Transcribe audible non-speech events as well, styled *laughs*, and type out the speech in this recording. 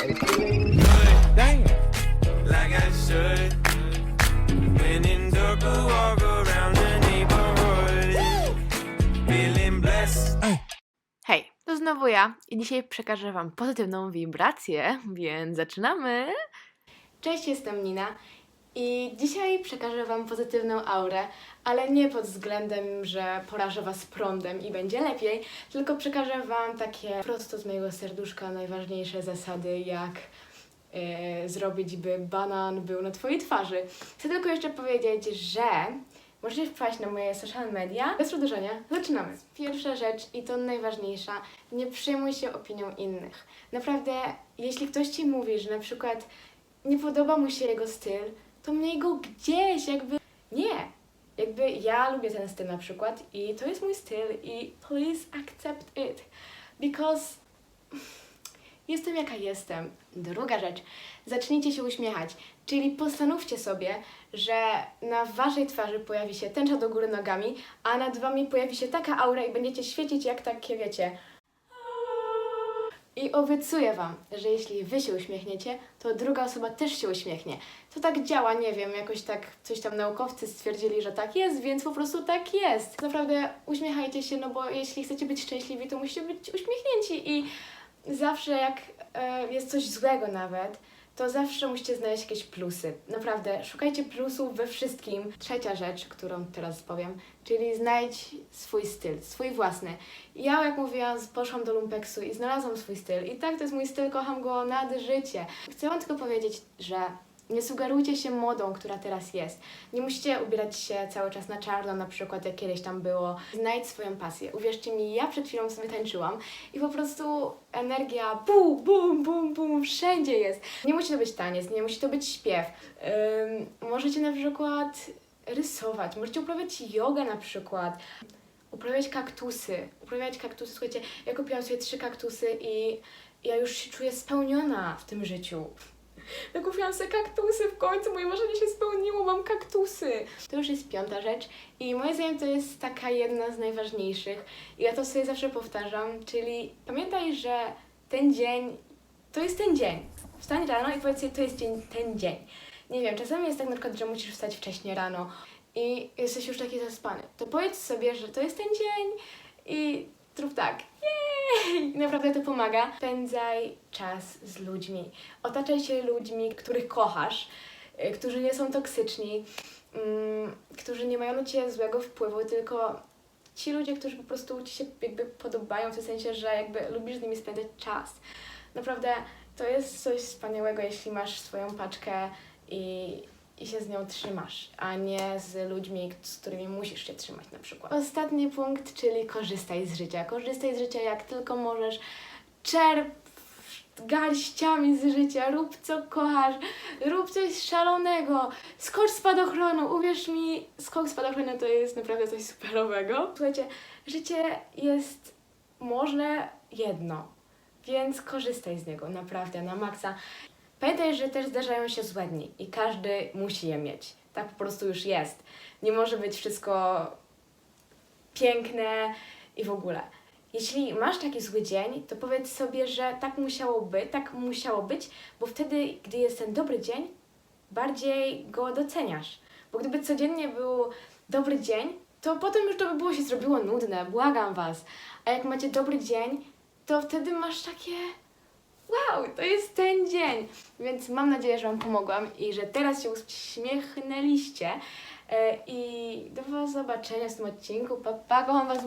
Damn. like I should. In walk around the neighborhood, feeling blessed. Hej, to znowu ja i dzisiaj przekażę Wam pozytywną wibrację, więc zaczynamy! Cześć, jestem Nina i dzisiaj przekażę Wam pozytywną aurę, ale nie pod względem, że porażę Was prądem i będzie lepiej, tylko przekażę Wam takie prosto z mojego serduszka najważniejsze zasady, jak e, zrobić, by banan był na Twojej twarzy. Chcę tylko jeszcze powiedzieć, że możecie wpaść na moje social media. Bez przedłużenia, zaczynamy. Pierwsza rzecz i to najważniejsza, nie przejmuj się opinią innych. Naprawdę, jeśli ktoś Ci mówi, że na przykład nie podoba mu się jego styl, to miej go gdzieś, jakby nie. Jakby ja lubię ten styl na przykład i to jest mój styl i please accept it. Because *laughs* jestem jaka jestem. Druga rzecz, zacznijcie się uśmiechać, czyli postanówcie sobie, że na waszej twarzy pojawi się tęcza do góry nogami, a nad wami pojawi się taka aura i będziecie świecić jak takie, wiecie. I obiecuję wam, że jeśli wy się uśmiechniecie, to druga osoba też się uśmiechnie. To tak działa, nie wiem, jakoś tak coś tam naukowcy stwierdzili, że tak jest, więc po prostu tak jest. Naprawdę uśmiechajcie się, no bo jeśli chcecie być szczęśliwi, to musicie być uśmiechnięci i zawsze jak e, jest coś złego nawet, to zawsze musicie znaleźć jakieś plusy. Naprawdę, szukajcie plusów we wszystkim. Trzecia rzecz, którą teraz powiem, czyli znajdź swój styl, swój własny. Ja, jak mówiłam, poszłam do Lumpeksu i znalazłam swój styl. I tak, to jest mój styl, kocham go nad życie. Chcę Wam tylko powiedzieć, że nie sugerujcie się modą, która teraz jest. Nie musicie ubierać się cały czas na czarno, na przykład jak kiedyś tam było. Znajdź swoją pasję. Uwierzcie mi, ja przed chwilą sobie tańczyłam i po prostu energia bum, bum, bum, bum, wszędzie jest. Nie musi to być taniec, nie musi to być śpiew. Możecie na przykład rysować, możecie uprawiać jogę na przykład. Uprawiać kaktusy, uprawiać kaktusy. Słuchajcie, ja kupiłam sobie trzy kaktusy i ja już się czuję spełniona w tym życiu. Ja kupiłam sobie kaktusy w końcu, moje marzenie się spełniło, mam kaktusy. To już jest piąta rzecz i moim zdaniem to jest taka jedna z najważniejszych i ja to sobie zawsze powtarzam, czyli pamiętaj, że ten dzień to jest ten dzień. Wstań rano i powiedz sobie, to jest dzień, ten dzień. Nie wiem, czasami jest tak na przykład, że musisz wstać wcześniej rano i jesteś już taki zaspany. To powiedz sobie, że to jest ten dzień i zrób tak. Jej! Naprawdę to pomaga. Spędzaj czas z ludźmi. Otaczaj się ludźmi, których kochasz, y, którzy nie są toksyczni, mm, którzy nie mają na ciebie złego wpływu, tylko ci ludzie, którzy po prostu ci się jakby podobają, w tym sensie, że jakby lubisz z nimi spędzać czas. Naprawdę to jest coś wspaniałego, jeśli masz swoją paczkę i, i się z nią trzymasz, a nie z ludźmi, z którymi musisz się trzymać na przykład. Ostatni punkt, czyli korzystaj z życia. Korzystaj z życia jak tylko możesz. Czerp garściami z życia, rób co kochasz, rób coś szalonego, skocz spadochronu, uwierz mi, skok spadochronu to jest naprawdę coś superowego. Słuchajcie, życie jest możne jedno, więc korzystaj z niego, naprawdę, na maksa. Pamiętaj, że też zdarzają się złe dni i każdy musi je mieć. Tak po prostu już jest. Nie może być wszystko piękne i w ogóle. Jeśli masz taki zły dzień, to powiedz sobie, że tak musiało być, tak musiało być, bo wtedy, gdy jest ten dobry dzień, bardziej go doceniasz. Bo gdyby codziennie był dobry dzień, to potem już to by było się zrobiło nudne, błagam was. A jak macie dobry dzień, to wtedy masz takie wow, to jest ten dzień. Więc mam nadzieję, że Wam pomogłam i że teraz się uśmiechnęliście. E, I do zobaczenia w tym odcinku. Pa, pa kocham Was.